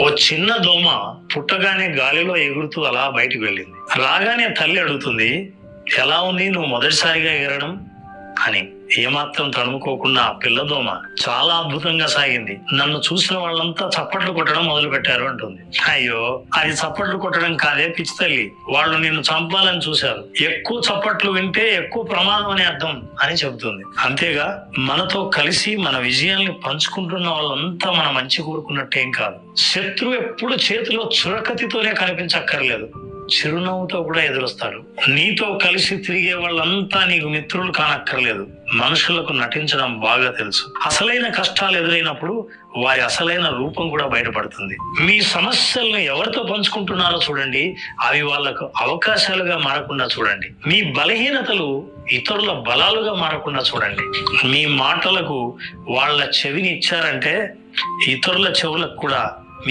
ఓ చిన్న దోమ పుట్టగానే గాలిలో ఎగురుతూ అలా బయటికి వెళ్ళింది. రాగానే తల్లి అడుగుతుంది ఎలా ఉంది? నువ్వు మొదటిసారిగా ఎగరడం అని. ఏమాత్రం తడుముకోకుండా ఆ పిల్లదోమ చాలా అద్భుతంగా సాగింది. నన్ను చూసిన వాళ్ళంతా చప్పట్లు కొట్టడం మొదలు పెట్టారు అంటుంది. అయ్యో అది చప్పట్లు కొట్టడం కాదే పిచ్చి తల్లి. వాళ్ళు నిన్ను చంపాలని చూశారు. ఎక్కువ చప్పట్లు వింటే ఎక్కువ ప్రమాదం అనే అర్థం అని చెబుతుంది. అంతేగా మనతో కలిసి మన విజయాల్ని పంచుకుంటున్న వాళ్ళంతా మన మంచి కోరుకున్నట్టేం కాదు. శత్రువు ఎప్పుడు చేతిలో చురకతితోనే కనిపించక్కర్లేదు. చిరునవ్వుతో కూడా ఎదురొస్తాడు. నీతో కలిసి తిరిగే వాళ్ళంతా నీకు మిత్రులు కానక్కర్లేదు. మనుషులకు నటించడం బాగా తెలుసు. అసలైన కష్టాలు ఎదురైనప్పుడు వారి అసలైన రూపం కూడా బయటపడుతుంది. మీ సమస్యలను ఎవరితో పంచుకుంటున్నారో చూడండి. అవి వాళ్ళకు అవకాశాలుగా మారకుండా చూడండి. మీ బలహీనతలు ఇతరుల బలాలుగా మారకుండా చూడండి. మీ మాటలకు వాళ్ళ చెవిని ఇచ్చారంటే ఇతరుల చెవులకు కూడా